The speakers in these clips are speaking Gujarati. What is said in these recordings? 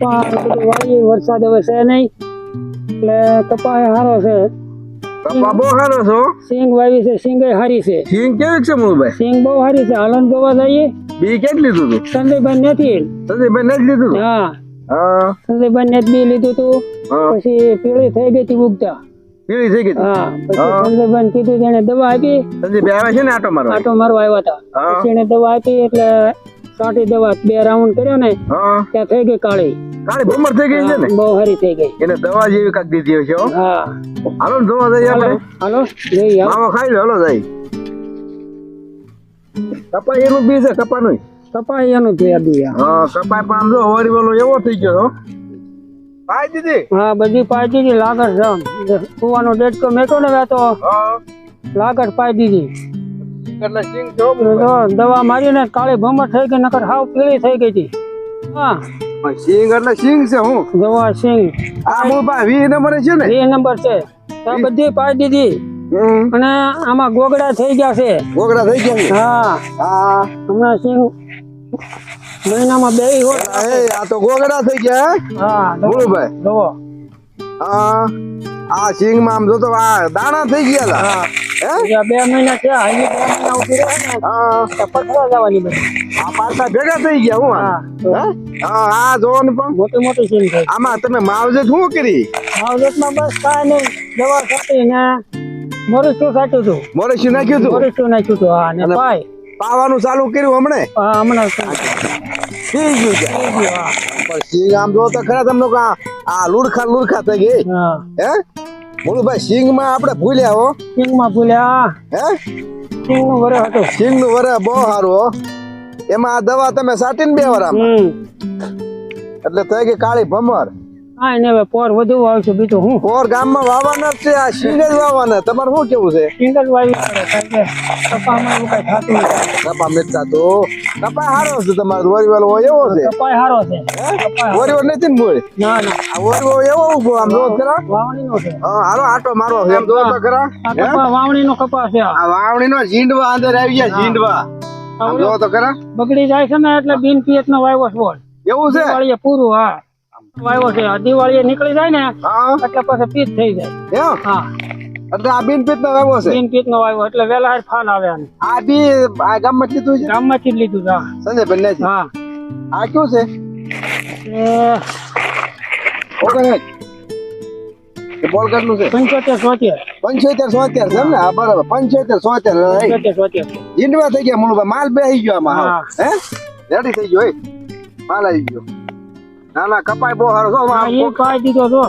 કપા વરસાદ હવે છે નહીં. એટલે કપા સારો છે. કપા બહુ સારો છો સિંગ વાવી છે સિંગ એ છે. સિંગ કેવી છે મુળભાઈ સિંગ બહુ સારી છે. હાલન જોવા જઈએ. બી કેટલી લીધું તું? સંજયભાઈ નથી. સંજયભાઈ નથી લીધું હા. સંજયભાઈ ને બી લીધું તું. પછી પીળી થઈ ગઈ હતી ઉગતા. પીળી થઈ ગઈ હા. પછી સંજયભાઈ કીધું તેને દવા આપી. સંજયભાઈ આવે છે ને આટો મારવા? આટો મારવા આવ્યા હતા. પછી એને દવા આપી એટલે સાટી દવા બે રાઉન્ડ કર્યો ને ત્યાં થઈ ગઈ કાળી. કાળી ભમર થઈ ગઈ છે ને? બહુ હરી થઈ ગઈ. એને દવા જેવી કાક દીધી હશે હા. હાલો ને જોવા જઈએ આપણે. હાલો જઈ આવો માવો ખાઈ લો હાલો જઈ કપાઈ એનું બી છે કપાનું કપાઈ એનું જોયા બી હા કપાઈ પણ આમ જો હોરી વાળો એવો થઈ ગયો હો. દીધી? હા બધી પાઈ દીધી લાગર જામ કુવાનો ડેટકો મેકો ને વેતો હા. લાગર પાઈ દીધી. કાળી ભમર થઈ ગઈ નકર હાવ પીળી થઈ ગઈ હતી હા. સિંગ એટલે સિંગ છે હું. દવા સિંગ આ મોબાઈલ વી નંબર છે ને? બે નંબર છે. આ બધી દીધી. અને આમાં ગોગડા થઈ ગયા છે. ગોગડા થઈ ગયા હા. હા. હમણાં સિંગ મહિનામાં બે હોય. એ આ તો ગોગડા થઈ ગયા હે? મુળુભાઈ જુઓ હા. આ સિંગમાં આમ જો તો આ દાણા થઈ ગયા હતા હા. બે મહિના થયા હજી બે મહિના ઊભી રહે ને હા. જવાની બધી. આ પારકા ભેગા થઈ ગયા હું આ? હા. આ જોવો ને પણ? મોટી મોટી થઈ આમાં તમે માવજત શું કરી? માવજતમાં બસ કાંઈ નહીં. દવા છાંટી ને મોરચું છાંટ્યું હતું મોરેશી નાખ્યું તું? મોરચું નાખ્યું હતું હા ને પાય. પાવાનું ચાલુ કર્યું હમણે? હા હમણાં. થઈ ગયું છે. પણ આમ જો તો ખરા તમને આ લુડખા લુડખા થઈ ગઈ. હે? મુળુભાઈ સિંગમાં આપણે ભૂલ્યા હો. સિંગમાં ભૂલ્યા? હે? સિંગનું વરે હતું. સિંગનું વરે બહુ સારું હો. એમાં આ દવા તમે સાટીને બે વરામાં એટલે થઈ ગઈ કાળી ભમર. હા ને હવે પોર વધુ વાવશું બીજું હું? પોર ગામમાં વાવાના જ છે આ સિંગ જ વાવાના તમારે શું કેવું છે? સિંગલ વાવી પડે કારણ કે કપામાં એવું કઈ થતું નથી. કપા મેચતા તો કપા હારો છે તમારો. વરીવાલો હોય એવો છે? કપાય હારો છે. કપાય નથી ને મૂળ ના ના. આ વરીવો એવો ઊભો આમ જો ખરા વાવણી નો છે. હા હારો આટો મારો છે. એમ જો તો ખરા કપા વાવણી નો કપા છે. આ. વાવણી નો ઝીંડવા અંદર આવી ગયા ઝીંડવા. આમ જો તો ખરા બગડી જાય છે ને એટલે બિન પિયત નો વાવ્યો છે એવું છે? પૂરું હા. વાયવો છે. દિવાળી નીકળી જાય ને એટલે પછી પીત થઈ જાય. હા. એટલે આ બિન પિત્ત નો વાવો છે? બિન પિયત નો વાયવો એટલે વેલા હાર ફાલ આવે આ બી આ ગામમાં લીધું છે? ગામમાંથી જ લીધું છે હા. સંજય નથી હા. આ કયું છે? કે બોલ કેટલું છે? પંચોતેર સોતેર. પંચોતેર સોતેર છે એમ ને? હા બરાબર. પંચોતેર સોતેર પંચોતેર ઈંડવા થઈ ગયા મૂળભાઈ માલ બેસી ગયો આમાં હા. રેડી થઈ ગયો માલ આવી ગયો. ના ના કપાય બહુ હારો. પાઈ દીધો છો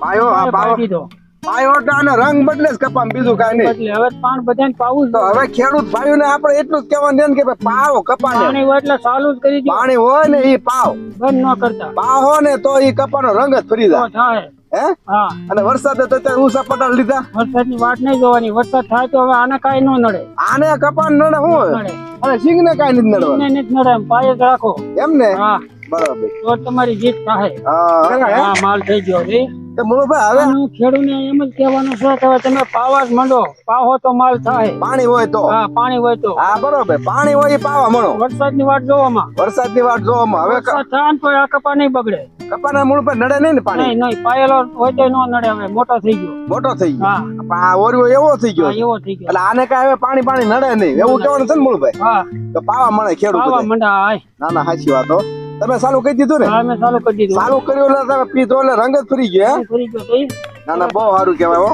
પાયો આ પાયો. દીધો. પાયો આનો રંગ બદલે જ કપામ બીજું કાંઈ નહીં. એટલે હવે પાણ બધાને પાવું તો હવે ખેડૂત ભાઈઓને આપણે એટલું જ કહેવાનું છે કે પાવો કપાને. પાણી હોય એટલે ચાલુ જ કરી દો. પાણી હોય ને એ પાવ બંધ ન કરતા. પાવો ને તો એ કપાનો રંગ જ ફરી જાય. હે? હા. અને વરસાદ તો અત્યારે ઊંચા પટાળ લીધા. વરસાદની વાટ નહીં જોવાની. વરસાદ થાય તો હવે આને કાઈ ન નડે. આને કપાન નડે શું અને સિંગ ને કાઈ નથી નડવાનું. નથી નડે પાયે રાખો. એમ ને હા. બરાબર. તો તમારી જીત થાય હા હા. માલ થઈ ગયો રે. તો હવે? આનું ખેડૂતને એમ જ કહેવાનું છે કે તમે પાવા જ મંડો. પાહો તો માલ થાય પાણી હોય તો? હા પાણી હોય તો. હા બરોબર. પાણી હોય પાવા મળો. વરસાદની વાટ જોવામાં. વરસાદની વાટ જોવામાં. હવે થાય તો આ કપા નહીં બગડે. કપાના મૂળ પર નડે નહીં ને પાણી? નહીં નહીં. પાયેલો હોય તો ન નડે હવે. મોટો થઈ ગયો. મોટો થઈ ગયો. હા. આ ઓરિયો એવો થઈ ગયો. એવો થઈ ગયો. એટલે આને કાંઈ હવે પાણી પાણી નડે નહીં. એવું કહેવાનું છે ને મૂળભાઈ હા. તો પાવા મળે ખેડૂત પાવા મંડા ના ના સાચી વાત હો. તમે ચાલુ કહી દીધું ને? હા મેં ચાલુ કરી દીધું. ચાલુ કર્યું એટલે તમે પીધો એટલે રંગ જ ફરી ગયો ફરી ગયો ના ના બહુ સારું કહેવાય હો.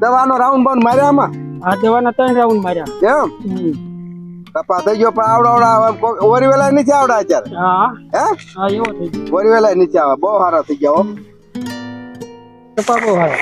દવાનો રાઉન્ડ બાઉન્ડ માર્યા આમાં? હા દવાના ત્રણ રાઉન્ડ માર્યા. કેમ કપા થઈ ગયો પણ આવડાવડા આવડા ઓરી વેલા નીચે આવડા અત્યારે. હા. હે? હા એવો થઈ ગયો. ઓરી વેલા નીચે આવે બહુ સારા થઈ ગયા હો. કપા બહુ સારો.